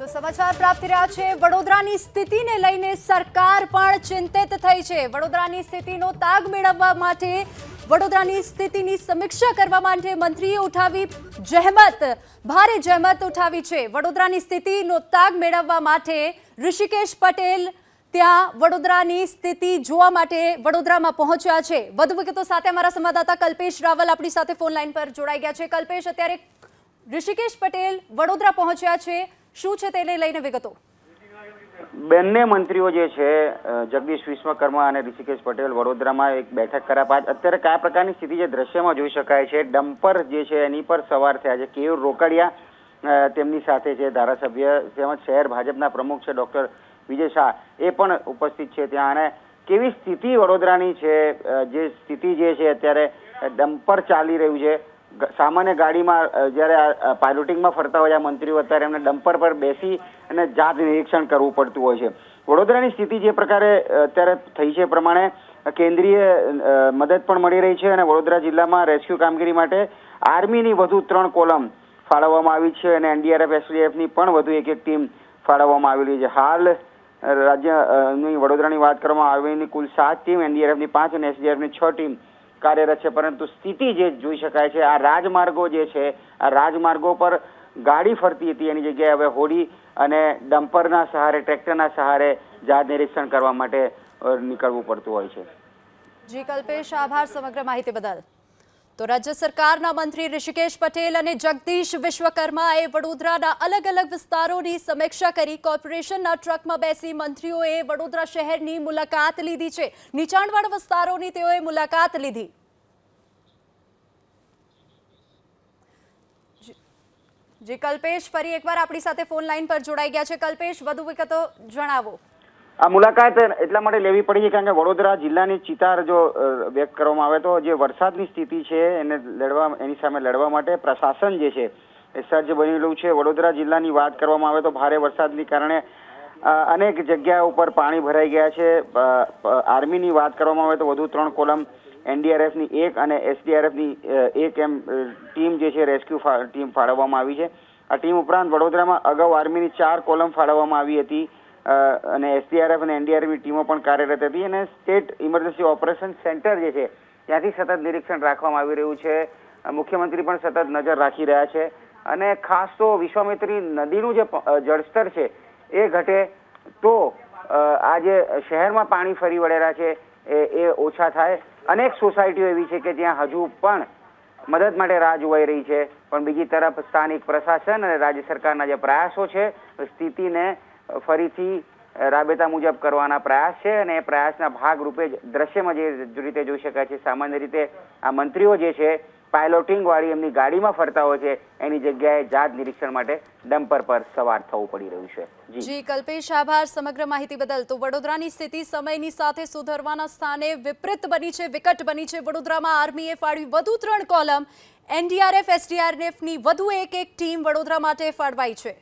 તો સમાચાર પ્રાપ્ત રહ્યા છે. વડોદરાની સ્થિતિને લઈને સરકાર પણ ચિંતિત થઈ છે. વડોદરાની સ્થિતિનો તાગ મેળવવા માટે વડોદરાની સ્થિતિની સમીક્ષા કરવા માટે મંત્રીએ ઉઠાવી જહેમત, ભારે જહેમત ઉઠાવી છે. વડોદરાની સ્થિતિનો તાગ મેળવવા માટે ઋષિકેશ પટેલ ત્યાં વડોદરાની સ્થિતિ જોવા માટે વડોદરામાં પહોંચ્યા છે. વધુ વિગતો સાથે અમારા સંવાદદાતા કલ્પેશ રાવલ આપણી સાથે ફોન લાઈન પર જોડાઈ ગયા છે. કલ્પેશ, અત્યારે ઋષિકેશ પટેલ વડોદરા પહોંચ્યા છે. શું છે તેને લઈને વિગતો? બંને મંત્રીઓ જે છે જગદીશ વિશ્વકર્મા અને ઋષિકેશ પટેલ વડોદરામાં એક બેઠક કર્યા બાદ અત્યારે કયા પ્રકારની સ્થિતિ જે દ્રશ્યમાં જોઈ શકાય છે. ડમ્પર જે છે એની પર સવાર થયા છે. કેયુર રોકડિયા તેમની સાથે છે ધારાસભ્ય તેમજ શહેર ભાજપના પ્રમુખ છે ડોક્ટર વિજય શાહ એ પણ ઉપસ્થિત છે ત્યાં. અને કેવી સ્થિતિ વડોદરાની છે? જે સ્થિતિ જે છે અત્યારે ડમ્પર ચાલી રહ્યું છે. સામાન્ય ગાડીમાં જ્યારે પાયલોટિંગમાં ફરતા હોય, આ મંત્રીઓ અત્યારે એમને ડમ્પર પર બેસી અને જાત નિરીક્ષણ કરવું પડતું હોય છે. વડોદરાની સ્થિતિ જે પ્રકારે અત્યારે થઈ છે પ્રમાણે કેન્દ્રીય મદદ પણ મળી રહી છે અને વડોદરા જિલ્લામાં રેસ્ક્યુ કામગીરી માટે આર્મીની વધુ ત્રણ કોલમ ફાળવવામાં આવી છે અને એનડીઆરએફ, એસડીએફની પણ વધુ એક એક ટીમ ફાળવવામાં આવેલી છે. હાલ રાજ્યની રાજ્ય વડોદરાની વાત કરવામાં આવેલી કુલ સાત ટીમ, એનડીઆરએફની પાંચ અને એસડીઆરએફની છ ટીમ કાર્યરત છે, પરંતુ સ્થિતિ જે જોઈ શકાય છે, આ રાજમાર્ગો જે છે, આ રાજમાર્ગો પર ગાડી ફરતી હતી, એની જગ્યાએ હવે હોડી અને ડમ્પરના સહારે, ટ્રેક્ટરના સહારે જાત નિરીક્ષણ કરવા માટે નીકળવું પડતું હોય છે. જી, કલ્પેશ, આભાર સમગ્ર માહિતી બદલ. તો રાજ્ય સરકારના મંત્રી ઋષિકેશ પટેલ અને જગદીશ વિશ્વકર્માએ વડોદરાના અલગ અલગ વિસ્તારોની સમીક્ષા કરી કોર્પોરેશનના ટ્રકમાં બેસી મંત્રીઓએ વડોદરા શહેરની મુલાકાત લીધી છે. નીચાણવાળા વિસ્તારોની તેઓએ મુલાકાત લીધી. જી- કલ્પેશ ફરી એકવાર આપણી સાથે ફોન લાઈન પર જોડાઈ ગયા છે. કલ્પેશ, વધુ વિગતો જણાવો. આ મુલાકાત એટલા માટે લેવી પડી છે કારણ કે વડોદરા જિલ્લાની ચિતાર જો વ્યક્ત કરવામાં આવે તો જે વરસાદની સ્થિતિ છે એને લડવા, એની સામે લડવા માટે પ્રશાસન જે છે એ સજ્જ બનેલું છે. વડોદરા જિલ્લાની વાત કરવામાં આવે તો ભારે વરસાદની કારણે અનેક જગ્યા ઉપર પાણી ભરાઈ ગયા છે. આર્મીની વાત કરવામાં આવે તો વધુ ત્રણ કોલમ એનડીઆરએફની એક અને એસડીઆરએફની એક એમ ટીમ જે છે રેસ્ક્યુ ટીમ ફાળવવામાં આવી છે. આ ટીમ ઉપરાંત વડોદરામાં અગાઉ આર્મીની ચાર કોલમ ફાળવવામાં આવી હતી. અને એસડીઆરએફ અને એનડીઆરએફની ટીમો પણ કાર્યરત હતી અને સ્ટેટ ઇમરજન્સી ઓપરેશન સેન્ટર જે છે, ત્યાંથી સતત નિરીક્ષણ રાખવામાં આવી રહ્યું છે. મુખ્યમંત્રી પણ સતત નજર રાખી રહ્યા છે. અને ખાસ તો વિશ્વામિત્રી નદીનું જે જળસ્તર છે, એ ઘટે તો આ જે શહેરમાં પાણી ફરી વળેલા છે, એ એ ઓછા થાય. અનેક સોસાયટીઓ એવી છે કે જ્યાં હજુ પણ મદદ માટે રાહ જોવાઈ રહી છે. પણ બીજી તરફ સ્થાનિક પ્રશાસન અને રાજ્ય સરકારના જે પ્રયાસો છે, સ્થિતિને ફરીથી રાબેતા મુજબ કરવાના પ્રયાસ છે અને એ પ્રયાસના ભાગરૂપે દ્રશ્યમાં જે રીતે જોઈ શકાય છે, સામાન્ય રીતે આ મંત્રીઓ જે છે પાયલોટિંગ વાળી એમની ગાડીમાં ફરતા હોય છે, એની જગ્યાએ જાત નિરીક્ષણ માટે ડમ્પર પર સવાર થવું પડી રહ્યું છે. જી. કલ્પેશ, આભાર. સમગ્ર માહિતી બદલ. તો વડોદરાની સ્થિતિ સમયની સાથે સુધરવાના સ્થાને વિપરીત બની છે, વિકટ બની છે. વડોદરામાં આર્મીએ ફાળવી વધુ ત્રણ કોલમ. એનડીઆરએફ, એસડીઆરએફની વધુ એક એક ટીમ વડોદરા માટે ફાળવાઈ છે.